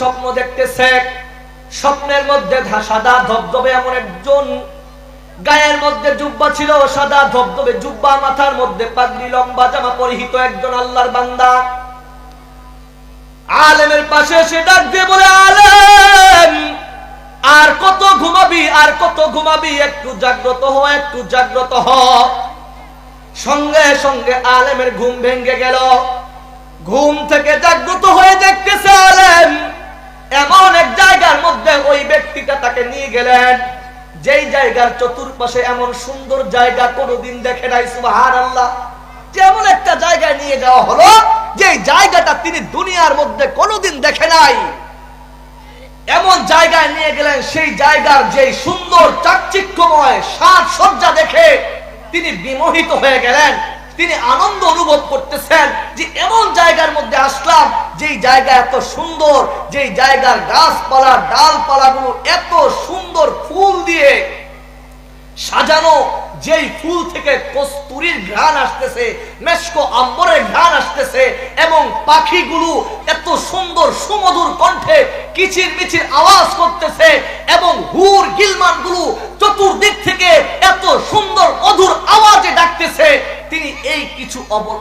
স্বপ্ন দেখতেছে। স্বপ্নের মধ্যে সাদা ধবধবে এমন একজন। গায়ের মধ্যে জুব্বা ছিল, সাদা ধবধবে জুব্বা মাথার মধ্যে পাগড়ি, লম্বা জামা পরিহিত একজন আল্লাহর বান্দা। আলেমের পাশে এসে ডাক দিয়ে বলে, আলেম, আর কত ঘুমাবি, আর কত ঘুমাবি? একটু জাগ্রত হ, একটু জাগ্রত হ। সঙ্গে সঙ্গে আলেমের ঘুম ভেঙে গেল। ঘুম থেকে জাগ্রত হয়ে দেখতেছে আলেম। এমন এক জায়গার মধ্যে ওই ব্যক্তিটা তাকে নিয়ে গেলেন। যেই জায়গার চতুর্পাশে এমন সুন্দর জায়গা কোনোদিন দেখে নাই সুবাহান আল্লাহ যেমন একটা জায়গায় নিয়ে যাওয়া হলো যে জায়গাটা তিনি দুনিয়ার মধ্যে কোনোদিন দেখে নাই। এমন জায়গায় নিয়ে গেলেন, সেই জায়গার যে সুন্দর চাকচিক্যময় সাজ সজ্জা দেখে তিনি বিমোহিত হয়ে গেলেন। তিনি আনন্দ অনুভব করতেছেন যে এমন জায়গার মধ্যে আসলাম, যেই জায়গা এত সুন্দর, যেই জায়গার গাছপালা, ডালপালাগুলো এত সুন্দর ফুল দিয়ে সাজানো, যেই ফুল থেকে কস্তুরীর ঘ্রাণ আসতেছে মেশকো আম্বরের ঘ্রাণ আসতেছে, এবং পাখিগুলো এত সুন্দর সুমধুর কণ্ঠে কিচির মিচির আওয়াজ করতেছে, এবং হুর গিলমানগুলো চতুর্দিক থেকে এত সুন্দর মধুর আওয়াজে কিছু অবর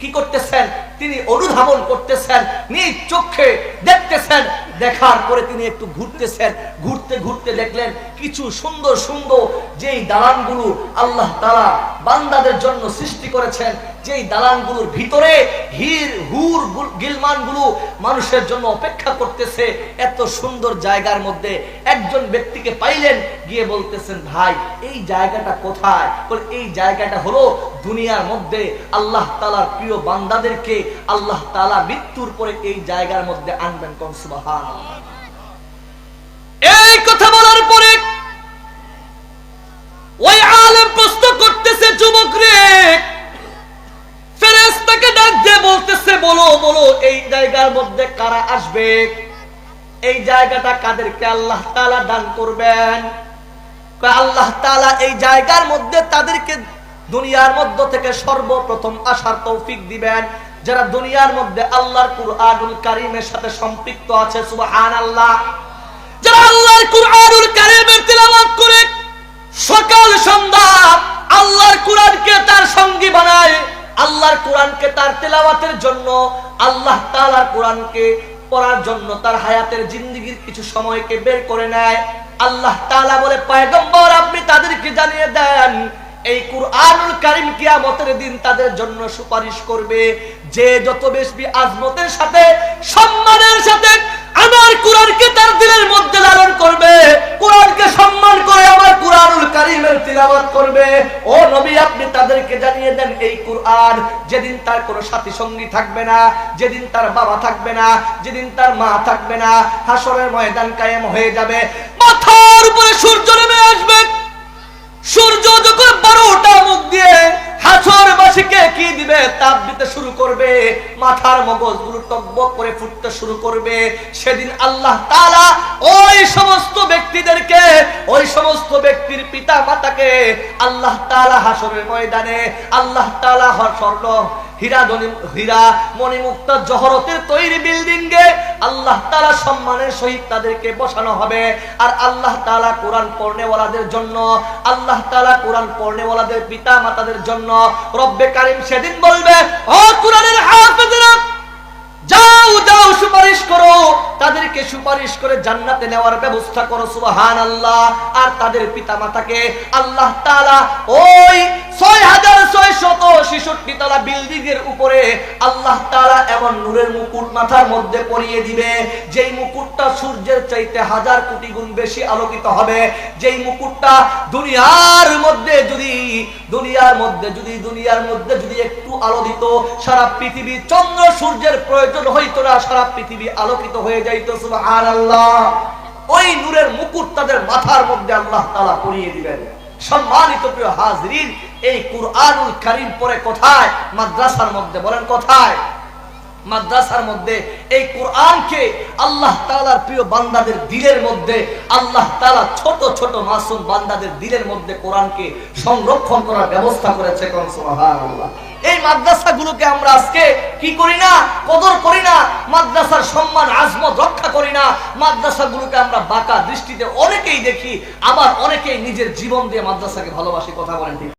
কি করতেছেন? তিনি অনুধাবন করতেছেন, নিজ চোখে দেখতেছেন। দেখার পরে তিনি একটু ঘুরতেছেন, ঘুরতে ঘুরতে দেখলেন কিছু সুন্দর সুন্দর যেই দালানগুলো আল্লাহ তারা বান্দাদের জন্য সৃষ্টি করেছেন যেই দালানগুলোর ভিতরে হির, হুর গিলমানগুলো মানুষের জন্য অপেক্ষা করতেছে, এত সুন্দর জায়গার মধ্যে একজন ব্যক্তিকে পাইলেন, গিয়ে বলতেছেন, ভাই, এই জায়গাটা কোথায়? এই জায়গাটা হলো দুনিয়ার মধ্যে আল্লাহ তালার প্রিয় বান্দাদেরকে আল্লাহ তালা মৃত্যুর পরে এই জায়গার মধ্যে আনবেন কোন বলতেছে, বলো বলো, এই জায়গার মধ্যে কারা আসবে? এই জায়গাটা কাদেরকে আল্লাহ তাআলা দান করবেন? আল্লাহ তাআলা এই জায়গার মধ্যে তাদেরকে দুনিয়ার মধ্য থেকে সর্বপ্রথম আসার তৌফিক দিবেন। যারা দুনিয়ার মধ্যে আল্লাহর কুরআনুল কারীমের সাথে সম্পৃক্ত আছে, সুবহানাল্লাহ। যারা আল্লাহর কুরআনুল কারীমের তেলাওয়াত করে সকাল সন্ধ্যা আল্লাহর কোরআনকে তার সঙ্গী বানায় আল্লাহর কোরআনকে তার তেলাওয়াতের জন্য, আল্লাহ তাআলার কোরআনকে পড়ার জন্য তার হায়াতের জিন্দিগির কিছু সময়কে বের করে নেয়। আল্লাহ তাআলা বলে, পয়গম্বর, আপনি তাদেরকে জানিয়ে দেন, এই কুরআনুল কারীম কিয়ামতের দিন তাদের জন্য সুপারিশ করবে। যে যত বেশি আজমতের সাথে, সম্মানের সাথে আমার কোরআনকে তার দিলের মধ্যে লালন করবে, কোরআনকে সম্মান করে আমার তাদেরকে জানিয়ে দেন এই যেদিন তার কোনো সঙ্গী থাকবে না, যেদিন তার বাবা থাকবে না, যেদিন তার মা থাকবে না ময়দান কায়েম হয়ে যাবে। উপরে সূর্য নেমে আসবে। করবে মাথার মগজগুলো টকবক করে ফুটতে শুরু করবে। সেদিন আল্লাহ তাআলা ওই সমস্ত ব্যক্তিদেরকে, ওই সমস্ত ব্যক্তির পিতা মাতাকে আল্লাহ তাআলা হাসরের ময়দানে, আল্লাহ তাআলা স্বর্ণ হীরা জহরতের তৈরি বিল্ডিং এ আল্লাহ সম্মানের সহিত তাদেরকে বসানো হবে। আর আল্লাহ কোরআন জন্য, আল্লাহ কোরআন পিতা মাতাদের জন্য রব্বে কারিম সেদিন বলবে, ও কোরআনের যাও যাও সুপারিশ করো। তাদেরকে সুপারিশ করে জান্নাতে নেওয়ার ব্যবস্থা করো সুবহান আল্লাহ আর তাদের পিতা মাতাকে আল্লাহ তাআলা ওই ছয় হাজার ছয় এর উপরে আল্লাহ তাআলা এমন নূরের মুকুট মাথার মধ্যে পরিয়ে দিবে, যেই মুকুটটা সূর্যের চাইতে হাজার কোটি গুণ বেশি আলোকিত হবে, যেই মুকুটটা দুনিয়ার মধ্যে যদি, দুনিয়ার মধ্যে যদি, দুনিয়ার মধ্যে যদি একটু আলো দিত সারা পৃথিবী চন্দ্র সূর্যের প্রয়োজন হইতো না, সারা পৃথিবী আলোকিত হয়ে যাইতো, সুবহানাল্লাহ। ওই নূরের মুকুট তাদের মাথার মধ্যে আল্লাহ তাআলা পরিয়ে দিবেন। সম্মানিত প্রিয় হাজরিন এই কুরআনুল কারীম পরে কোথায়? মাদ্রাসার মধ্যে বলেন কোথায়? মাদ্রাসার মধ্যে, এই কোরআনকে আল্লাহ তাআলার প্রিয় বান্দাদের দিলের মধ্যে, আল্লাহ তাআলা ছোট ছোট মাসুম বান্দাদের দিলের মধ্যে কোরআনকে সংরক্ষণ করার ব্যবস্থা করেছে এই মাদ্রাসাগুলোকে আমরা আজকে কি করি না? কদর করি না? মাদ্রাসার সম্মান, আজমত রক্ষা করি না? মাদ্রাসাগুলোকে আমরা বাঁকা দৃষ্টিতে অনেকেই দেখি, আবার অনেকেই নিজের জীবন দিয়ে মাদ্রাসাকে ভালোবাসি, কথা বলেন